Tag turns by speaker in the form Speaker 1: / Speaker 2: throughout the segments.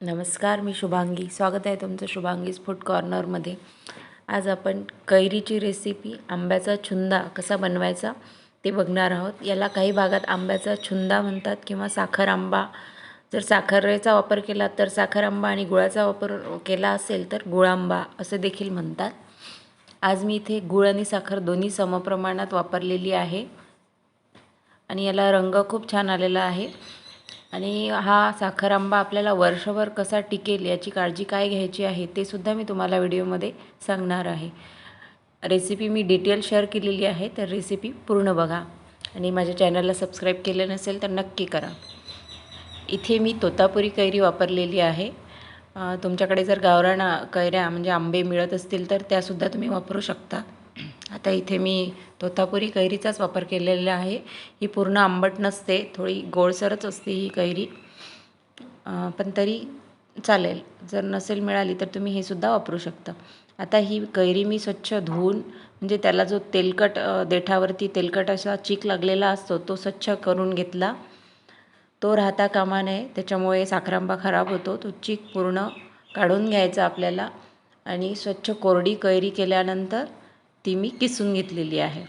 Speaker 1: नमस्कार मी शुभांगी. स्वागत आहे तुमचं शुभांगीज फूड कॉर्नरमध्ये. आज आपण कैरीची रेसिपी आंब्याचा छुंदा कसा बनवायचा ते बघणार आहोत. याला काही भागात आंब्याचा छुंदा म्हणतात किंवा साखर आंबा. जर साखरेचा वापर केला तर साखर आंबा आणि गुळाचा वापर केला असेल तर गुळांबा असे देखील म्हणतात. आज मी इथे गुळ आणि साखर दोन्ही समप्रमाणात वापरलेली आहे. आणि याला रंग खूप छान आलेला आहे. आणि हा साखर आंबा आपल्याला वर्षभर कसा टिकेल याची काळजी काय घ्यायची आहे ते सुद्धा मी तुम्हाला व्हिडिओमध्ये सांगणार आहे. रेसिपी मी डिटेल शेअर केलेली आहे तर रेसिपी पूर्ण बघा. आणि माझ्या चॅनलला सबस्क्राईब केलं नसेल तर नक्की करा. इथे मी तोतापुरी कैरी वापरलेली आहे. तुमच्याकडे जर गावरान कैऱ्या म्हणजे आंबे मिळत असतील तर त्यासुद्धा तुम्ही वापरू शकता. आता इथे मी तोतापुरी कैरीचाच वापर केलेला आहे. ही पूर्ण आंबट नसते थोडी गोळसरच असते ही कैरी. पण तरी चालेल. जर नसेल मिळाली तर तुम्ही हे सुद्धा वापरू शकता. आता ही कैरी मी स्वच्छ धुवून म्हणजे त्याला जो तेलकट देठावरती तेलकट असा चीक लागलेला असतो तो स्वच्छ करून घेतला. तो राहता कामा नये त्याच्यामुळे साखरांबा खराब होतो. तो चीक पूर्ण काढून घ्यायचा आपल्याला. आणि स्वच्छ कोरडी कैरी केल्यानंतर ती मी किसून घेतलेली आहे.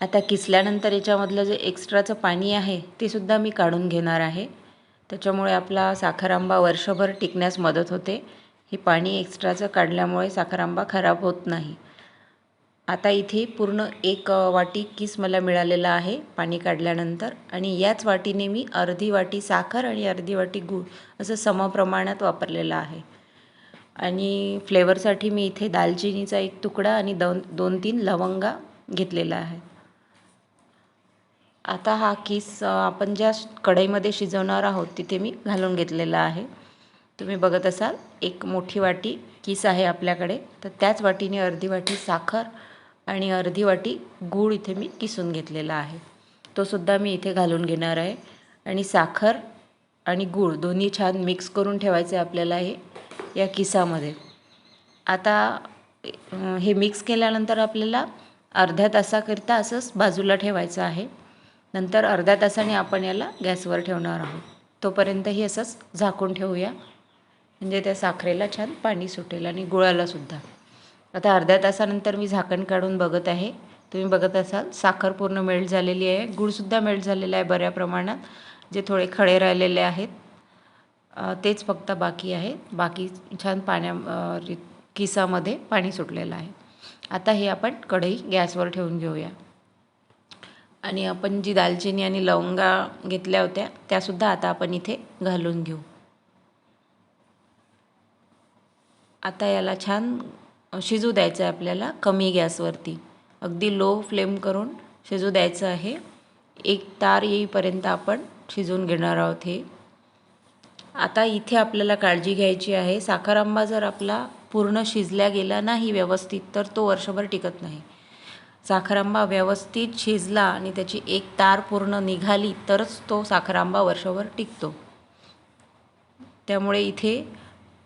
Speaker 1: आता किसल्यानंतर याच्यामधलं जे एक्स्ट्राचं पाणी आहे ते सुद्धा मी काढून घेणार आहे. त्याच्यामुळे आपला साखर आंबा वर्षभर टिकण्यास मदत होते. हे पाणी एक्स्ट्राचं काढल्यामुळे साखर आंबा खराब होत नाही. आता इथे पूर्ण एक वाटी किस मला मिळालेला आहे पाणी काढल्यानंतर. आणि याच वाटीने मी अर्धी वाटी साखर आणि अर्धी वाटी गूळ असं समप्रमाणात वापरलेलं आहे. आणि फ्लेवरसाठी मी इथे दालचिनीचा एक तुकडा आणि दोन दोन तीन लवंगा घेतलेला आहे. आता हा किस आपण ज्या कढईमध्ये शिजवणार आहोत तिथे मी घालून घेतलेला आहे. तुम्ही बघत असाल एक मोठी वाटी किस आहे आपल्याकडे. तर त्याच वाटीने अर्धी वाटी साखर आणि अर्धी वाटी गूळ इथे मी किसून घेतलेला आहे. तो सुद्धा मी इथे घालून घेणार आहे. आणि साखर आणि गूळ दोन्ही छान मिक्स करून ठेवायचे आपल्याला हे. या किसामध्ये. आता हे मिक्स केल्यानंतर आपल्याला अर्ध्या तासाकरिता असंच बाजूला ठेवायचं आहे. नंतर अर्ध्या तासाने आपण याला गॅसवर ठेवणार आहोत. तोपर्यंतही असंच झाकून ठेवूया. म्हणजे त्या साखरेला छान पाणी सुटेल आणि गुळालासुद्धा आता अर्ध्या तासानंतर मी झाकण काढून बघत आहे. तुम्ही बघत असाल साखर पूर्ण मेल्ट झालेली आहे. गुळसुद्धा मेल्ट झालेला आहे बऱ्या प्रमाणात. जे थोडे खडे राहिलेले आहेत तेच फक्त बाकी आहे. बाकी छान पाण्या किसामध्ये पाणी सुटलेलं आहे. आता हे आपण कढई गॅसवर ठेवून घेऊया. आणि आपण जी दालचिनी आणि लवंगा घेतल्या होत्या त्यासुद्धा आता आपण इथे घालून घेऊ. आता याला छान शिजू द्यायचं आहे आपल्याला कमी गॅसवरती. अगदी लो फ्लेम करून शिजू द्यायचं आहे. एक तार येईपर्यंत आपण शिजवून घेणार आहोत हे. आता इथे आपल्याला काळजी घ्यायची आहे. साखर आंबा जर आपला पूर्ण शिजल्या गेला नाही व्यवस्थित तर तो वर्षभर टिकत नाही. साखर आंबा व्यवस्थित शिजला आणि त्याची एक तार पूर्ण निघाली तरच तो साखर आंबा वर्षभर टिकतो. त्यामुळे इथे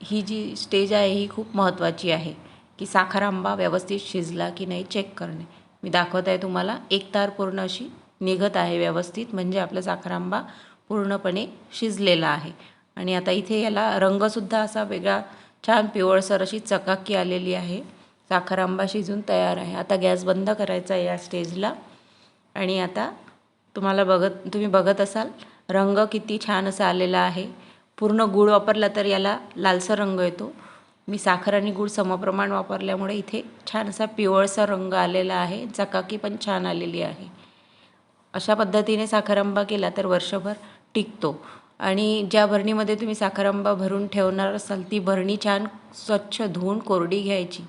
Speaker 1: ही जी स्टेज आहे ही खूप महत्त्वाची आहे की साखर आंबा व्यवस्थित शिजला की नाही चेक करणे. मी दाखवत आहे तुम्हाला एक तार पूर्ण अशी निघत आहे व्यवस्थित म्हणजे आपला साखर आंबा पूर्णपणे शिजलेला आहे. आणि आता इथे याला रंगसुद्धा असा वेगळा छान पिवळसर अशी चकाकी आलेली आहे. साखर आंबा शिजून तयार आहे. आता गॅस बंद करायचा या स्टेजला. आणि आता तुम्हाला बघत तुम्ही बघत असाल रंग किती छान असा आलेला आहे. पूर्ण गूळ वापरला तर याला लालसर रंग येतो. मी साखर आणि गूळ समप्रमाण वापरल्यामुळे इथे छान असा पिवळसा रंग आलेला आहे. चकाकी पण छान आलेली आहे. अशा पद्धतीने साखर आंबा केला तर वर्षभर टिकतो. आणि ज्या भरणीमध्ये तुम्ही साखर आंबा भरून ठेवणार असाल ती भरणी छान स्वच्छ धुवून कोरडी घ्यायची.